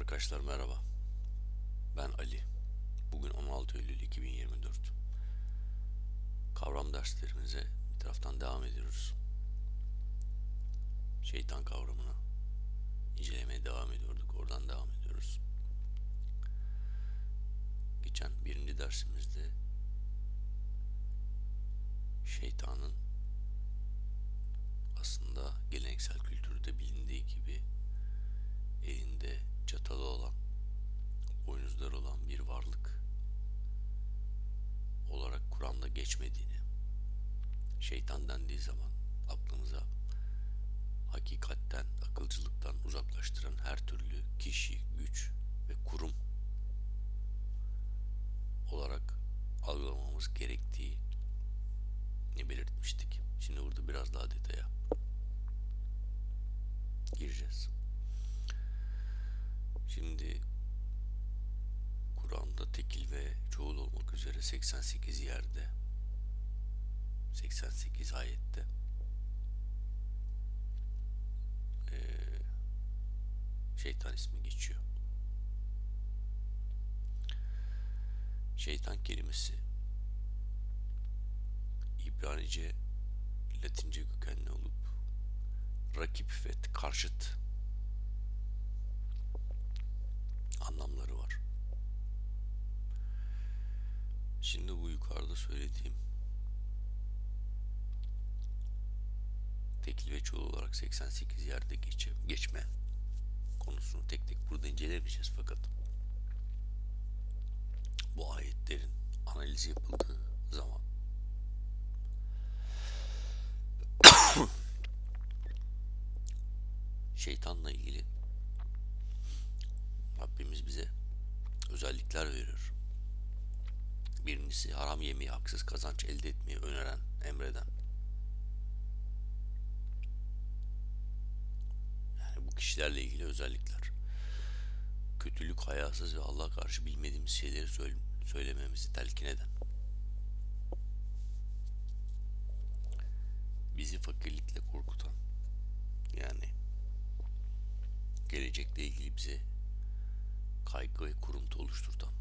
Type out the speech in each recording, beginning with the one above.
Arkadaşlar merhaba. Ben Ali. Bugün 16 Eylül 2024. Kavram derslerimize bir taraftan devam ediyoruz. Şeytan kavramını incelemeye devam ediyorduk. Oradan devam ediyoruz. Geçen birinci dersimizde şeytanın aslında geleneksel kültürde bilindiği gibi elinde çatalı olan, boynuzları olan bir varlık olarak Kur'an'da geçmediğini, şeytan dendiği zaman aklımıza hakikatten, akılcılıktan uzaklaştıran her türlü kişi, güç ve kurum olarak algılamamız gerektiği ne belirtmiştik. Şimdi burada biraz daha detaya gireceğiz. Şimdi Kur'an'da tekil ve çoğul olmak üzere 88 yerde 88 ayette şeytan ismi geçiyor. Şeytan kelimesi İbranice, Latince kökenli olup rakip ve karşıt anlamları var. Şimdi bu yukarıda söylediğim tekil ve çoğul olarak 88 yerde geçe, geçme konusunu tek tek burada incelemeyeceğiz fakat bu ayetlerin analizi yapıldığı zaman şeytanla ilgili Rabbimiz bize özellikler veriyor. Birincisi haram yemeği haksız kazanç elde etmeyi öneren, emreden. Yani bu kişilerle ilgili özellikler. Kötülük, hayasız ve Allah'a karşı bilmediğimiz şeyleri söyle- söylememizi telkin eden. Bizi fakirlikle korkutan. Yani gelecekle ilgili bize kaygı ve kuruntu oluşturtan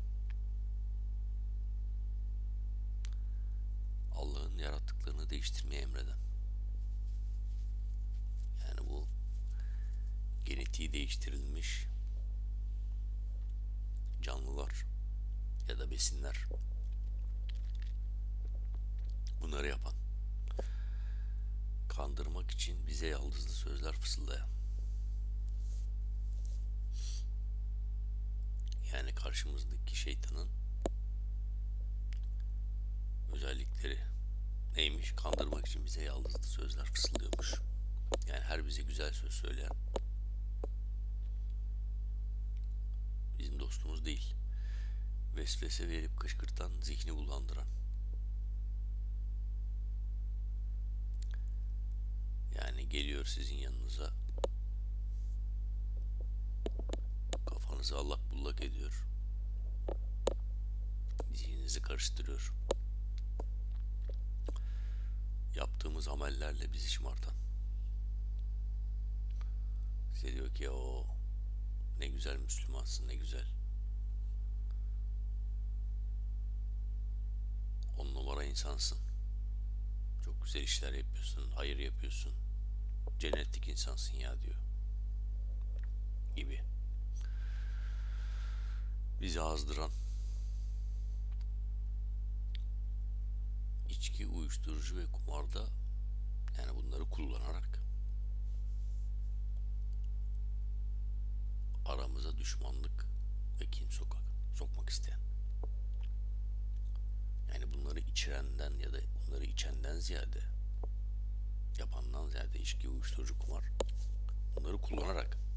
Allah'ın yarattıklarını değiştirmeye emreden. Yani bu genetiği değiştirilmiş canlılar ya da besinler bunları yapan kandırmak için bize yaldızlı sözler fısıldayan yani karşımızdaki şeytanın özellikleri neymiş? Kandırmak için bize yaldızlı sözler fısıldıyormuş. Yani her bize güzel söz söyleyen bizim dostumuz değil. Vesvese verip kışkırtan, zihni bulandıran. Yani geliyor sizin yanınıza kafanızı allak bullak ediyor. Zihninizi karıştırıyor. Yaptığımız amellerle bizi şımartan. Size diyor ki o ne güzel Müslümansın ne güzel. On numara insansın. Çok güzel işler yapıyorsun, hayır yapıyorsun. Cennetlik insansın ya diyor. Gibi bizi azdıran. İçki, uyuşturucu ve kumarda yani bunları kullanarak aramıza düşmanlık ve kin sokak sokmak isteyen. Yani bunları içirenden ya da bunları içenden ziyade yapandan ziyade içki, uyuşturucu, kumar bunları kullanarak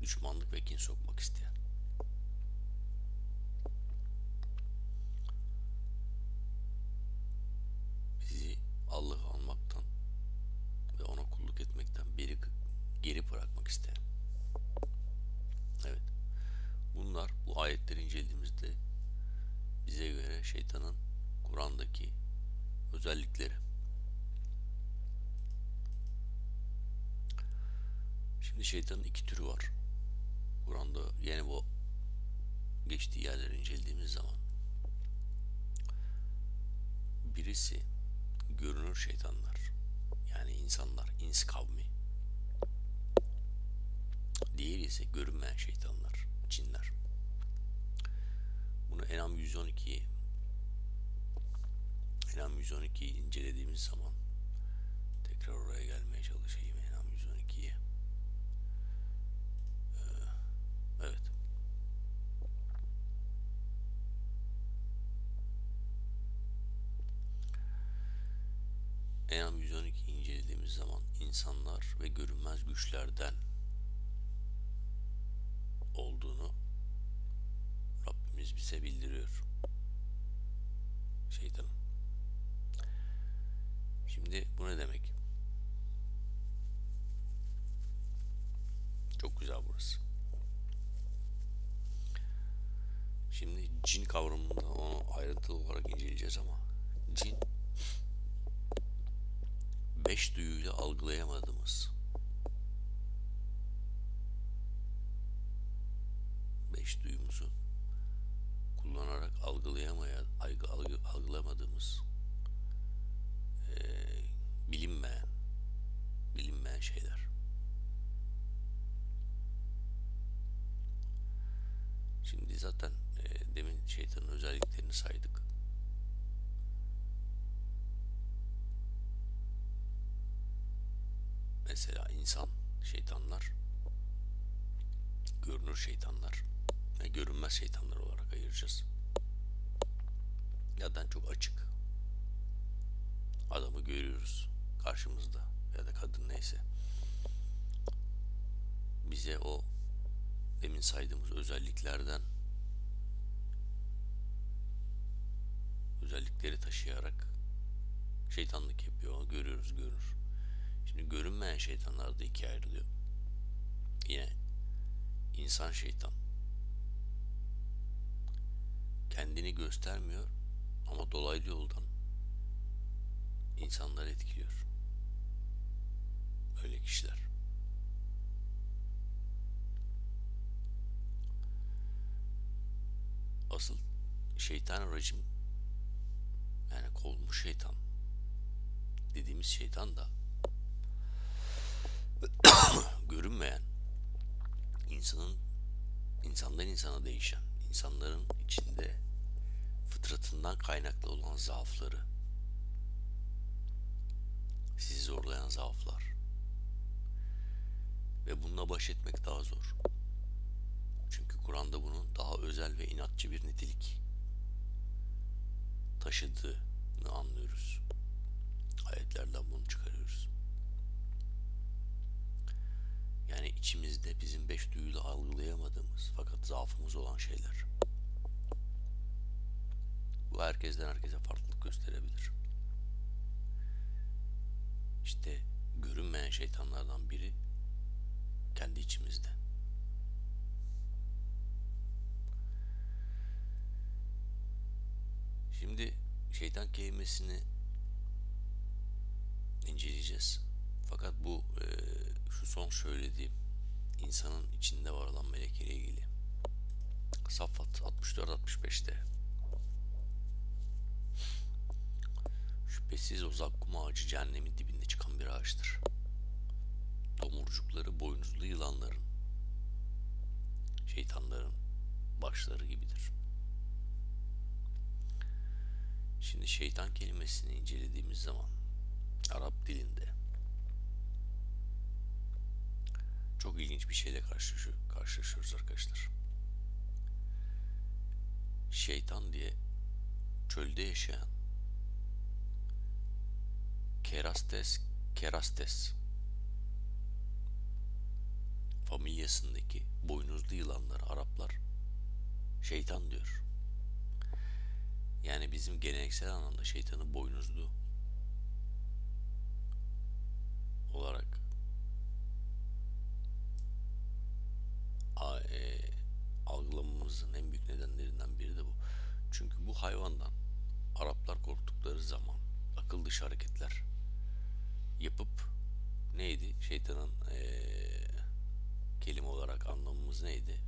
düşmanlık ve kin sokmak isteyen. Bizi Allah'ı anmaktan ve ona kulluk etmekten beri geri bırakmak isteyen. Evet. Bunlar bu ayetleri incelediğimizde bize göre şeytanın Kur'an'daki özellikleri. Şimdi şeytanın iki türü var. Kur'an'da yine bu geçtiği yerleri incelediğimiz zaman birisi görünür şeytanlar yani insanlar ins kavmi. Diğeri ise görünmeyen şeytanlar cinler. Bunu Enam 112'yi Enam 112'yi incelediğimiz zaman tekrar oraya gelmeye çalışayım Enam 112'ye Ee, evet Enam 112 incelediğimiz zaman insanlar ve görünmez güçlerden olduğunu Rabbimiz bize bildiriyor. Şeytanın. Şimdi bu ne demek? Çok güzel burası. Şimdi cin kavramında onu ayrıntılı olarak inceleyeceğiz ama cin beş duyuyla algılayamadığımız beş duyumuzu kullanarak algılayamaya algı, algı, algılamadığımız eee, bilinmeyen bilinmeyen şeyler. Şimdi zaten eee, demin şeytanın özelliklerini saydık. Mesela insan şeytanlar, görünür şeytanlar ve görünmez şeytanlar olarak ayıracağız. Zaten çok açık. Adamı görüyoruz karşımızda ya da kadın neyse. Bize o demin saydığımız özelliklerden özellikleri taşıyarak şeytanlık yapıyor. Onu görüyoruz, görünür. Şimdi görünmeyen şeytanlar da ikiye ayrılıyor. Yine insan şeytan. Kendini göstermiyor ama dolaylı yoldan insanları etkiliyor. Öyle kişiler. Asıl şeytan racim yani kovulmuş şeytan dediğimiz şeytan da görünmeyen insanın insandan insana değişen insanların içinde fıtratından kaynaklı olan zaafları sizi zorlayan zaaflar ve bununla baş etmek daha zor. Çünkü Kur'an'da bunun daha özel ve inatçı bir nitelik taşıdığını anlıyoruz. Ayetlerden bunu çıkarıyoruz. Yani içimizde bizim beş duyuyla algılayamadığımız fakat zaafımız olan şeyler. Bu herkesten herkese farklılık gösterebilir. İşte görünmeyen şeytanlardan biri kendi içimizde. Şimdi şeytan kelimesini inceleyeceğiz. Fakat bu e, şu son söylediğim insanın içinde var olan melek ile ilgili. Saffat 64-65'te Şüphesiz o zakkum ağacı cehennemin dibinde çıkan bir ağaçtır. Domurcukları boynuzlu yılanların, şeytanların başları gibidir. Şimdi şeytan kelimesini incelediğimiz zaman Arap dilinde çok ilginç bir şeyle karşılaşıyor, karşılaşıyoruz arkadaşlar. Şeytan diye çölde yaşayan Kerastes kerastes familyasındaki boynuzlu yılanlar Araplar şeytan diyor. Yani bizim geleneksel anlamda şeytanı boynuzlu olarak a- e, algılamamızın en büyük nedenlerinden biri de bu. Çünkü bu hayvandan Araplar korktukları zaman akıl dışı hareketler yapıp neydi şeytanın eee, kelime olarak anlamımız neydi?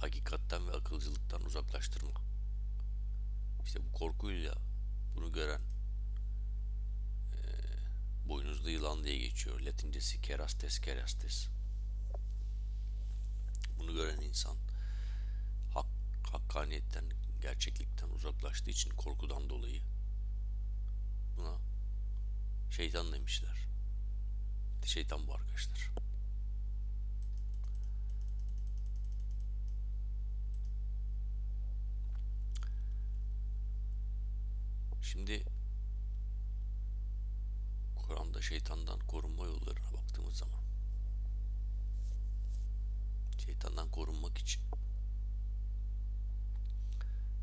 Hakikatten ve akılcılıktan uzaklaştırma. İşte bu korkuyla bunu gören eee boynuzlu yılan diye geçiyor. Latincesi kerastes kerastes. Bunu gören insan hak, hakkaniyetten, gerçeklikten uzaklaştığı için korkudan dolayı buna şeytan demişler. Şeytan bu arkadaşlar. Şimdi Kur'an'da şeytandan korunma yollarına baktığımız zaman şeytandan korunmak için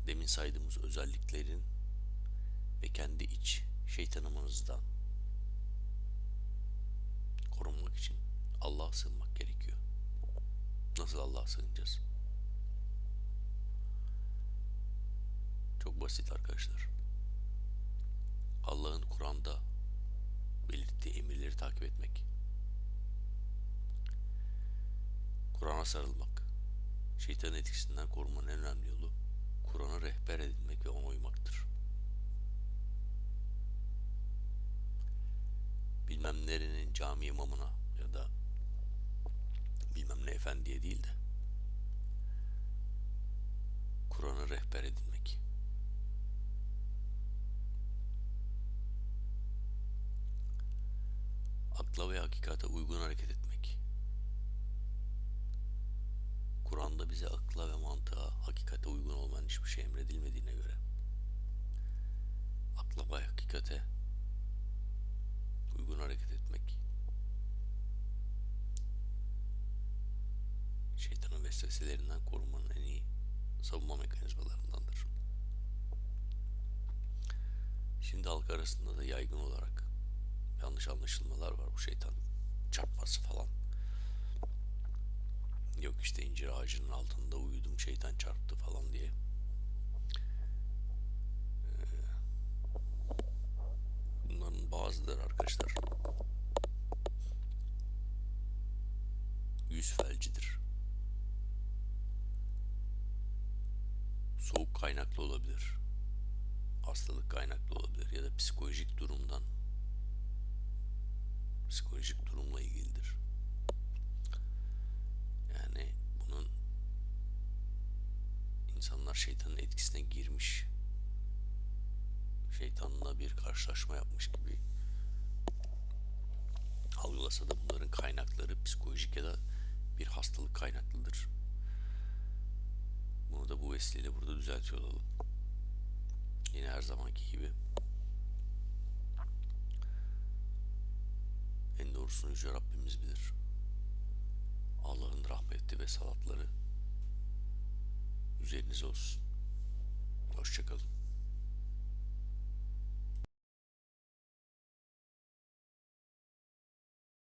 demin saydığımız özelliklerin ve kendi iç şeytanımızdan korunmak için Allah'a sığınmak gerekiyor. Nasıl Allah'a sığınacağız? Çok basit arkadaşlar. Allah'ın Kur'an'da belirttiği emirleri takip etmek. Kur'an'a sarılmak. Şeytanın etkisinden korunmanın en önemli yolu Kur'an'a rehber edinmek ve ona uymaktır. Bilmem nerenin cami imamına ya da bilmem ne efendiye değil de Kur'an'a rehber edinmek. Akla ve hakikate uygun hareket etmek. Kur'an'da bize akla ve mantığa, hakikate uygun olmayan hiçbir şey emredilmediğine göre akla ve hakikate uygun hareket etmek şeytanın vesveselerinden korunmanın en iyi savunma mekanizmalarındandır. Şimdi halk arasında da yaygın olarak yanlış anlaşılmalar var bu şeytan çarpması falan. Yok işte incir ağacının altında uyudum şeytan çarptı falan diye. Ee, bunların bazıları arkadaşlar yüz felcidir. Soğuk kaynaklı olabilir. Hastalık kaynaklı olabilir ya da psikolojik durumdan psikolojik durumla ilgilidir. Yani bunun insanlar şeytanın etkisine girmiş, şeytanla bir karşılaşma yapmış gibi algılasa da bunların kaynakları psikolojik ya da bir hastalık kaynaklıdır. Bunu da bu vesileyle burada düzeltiyor olalım. Yine her zamanki gibi en doğrusunu Yüce Rabbimiz bilir. Allah'ın rahmeti ve salatları üzerinize olsun. Hoşçakalın.